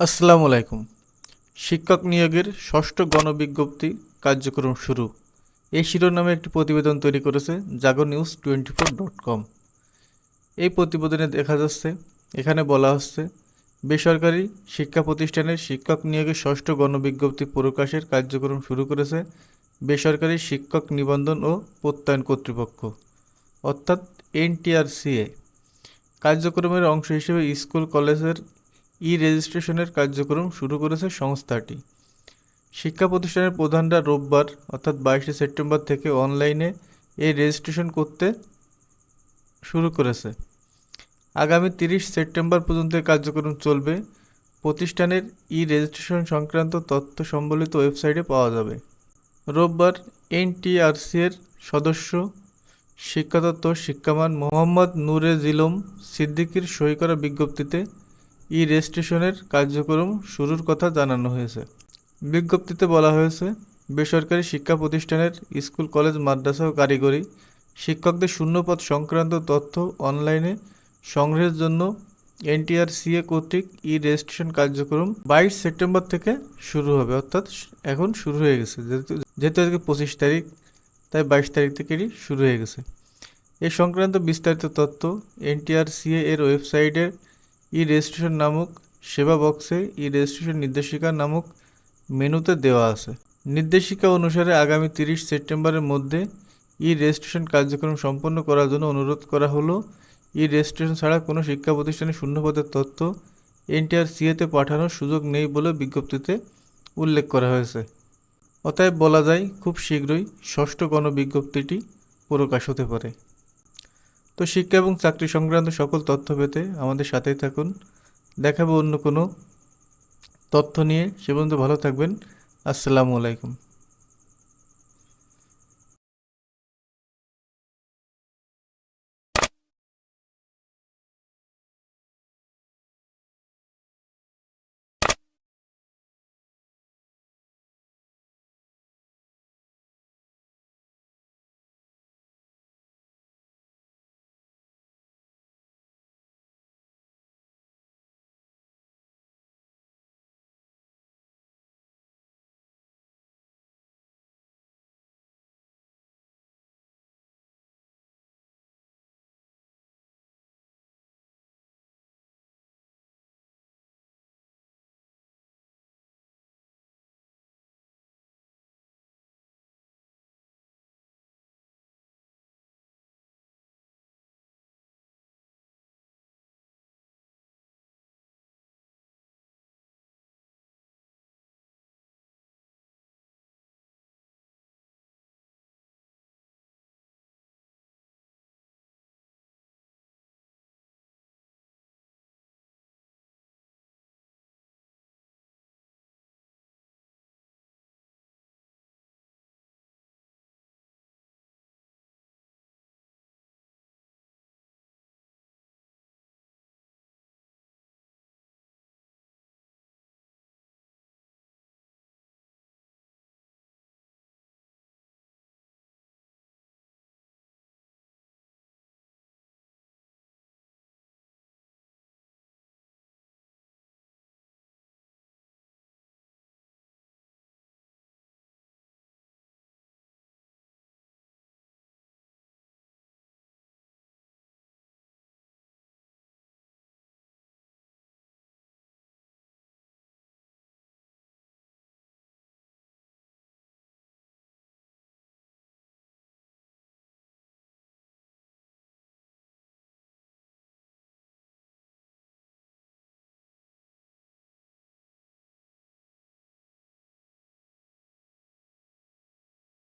আসসালামু আলাইকুম। শিক্ষক নিয়োগের ষষ্ঠ গণবিজ্ঞপ্তি কার্যক্রম শুরু। এই শিরোনামে একটি প্রতিবেদন তৈরি করেছে Jago news twenty four dot com এই প্রতিবেদনে দেখা যাচ্ছে, এখানে বলা হচ্ছে, বেসরকারি শিক্ষা প্রতিষ্ঠানের শিক্ষক নিয়োগের ষষ্ঠ গণবিজ্ঞপ্তি প্রকাশের কার্যক্রম শুরু করেছে বেসরকারি শিক্ষক নিবন্ধন ও প্রত্যয়ন কর্তৃপক্ষ, অর্থাৎ এনটিআরসিএ। কার্যক্রমের অংশ হিসেবে স্কুল, কলেজের ই রেজিস্ট্রেশনের কার্যক্রম শুরু করেছে সংস্থাটি। শিক্ষা প্রতিষ্ঠানের প্রধানরা রোববার, অর্থাৎ বাইশে সেপ্টেম্বর থেকে অনলাইনে এই রেজিস্ট্রেশন করতে শুরু করেছে। আগামী তিরিশ সেপ্টেম্বর পর্যন্ত কার্যক্রম চলবে। প্রতিষ্ঠানের ই রেজিস্ট্রেশন সংক্রান্ত তথ্য সম্বলিত ওয়েবসাইটে পাওয়া যাবে। রোববার এনটিআরসি এর সদস্য শিক্ষাতত্ত্ব শিক্ষামান মোহাম্মদ নূরে জিলম সিদ্দিকির সই করা বিজ্ঞপ্তিতে ই রেজিস্ট্রেশনের কার্যক্রম শুরুর কথা জানানো হয়েছে। বিজ্ঞপ্তিতে বলা হয়েছে, বেসরকারি শিক্ষা প্রতিষ্ঠানের স্কুল, কলেজ, মাদ্রাসা ও কারিগরি শিক্ষকদের শূন্যপদ সংক্রান্ত তথ্য অনলাইনে সংগ্রহের জন্য এনটিআরসিএ কর্তৃক ই রেজিস্ট্রেশন কার্যক্রম বাইশ সেপ্টেম্বর থেকে শুরু হবে। অর্থাৎ এখন শুরু হয়ে গেছে। যেহেতু যেহেতু আজকে পঁচিশ তারিখ, তাই বাইশ তারিখ থেকেই শুরু হয়ে গেছে। এ সংক্রান্ত বিস্তারিত তথ্য এনটিআরসিএ এর ওয়েবসাইটে ই রেজিস্ট্রেশন নামক সেবা বক্সে ই রেজিস্ট্রেশন নির্দেশিকা নামক মেনুতে দেওয়া আছে। নির্দেশিকা অনুসারে আগামী তিরিশ সেপ্টেম্বরের মধ্যে ই রেজিস্ট্রেশন কার্যক্রম সম্পন্ন করার জন্য অনুরোধ করা হলো। ই রেজিস্ট্রেশন ছাড়া কোনো শিক্ষা প্রতিষ্ঠানে শূন্যপদের তথ্য এনটিআরসিএতে পাঠানোর সুযোগ নেই বলে বিজ্ঞপ্তিতে উল্লেখ করা হয়েছে। অতএব বলা যায়, খুব শীঘ্রই ষষ্ঠ গণবিজ্ঞপ্তিটি প্রকাশ হতে পারে। তো শিক্ষা এবং চাকরি সংক্রান্ত সকল তথ্য পেতে আমাদের সাথেই থাকুন। দেখাবো অন্য কোনো তথ্য নিয়ে। সে পর্যন্ত ভালো থাকবেন। আসসালামু আলাইকুম।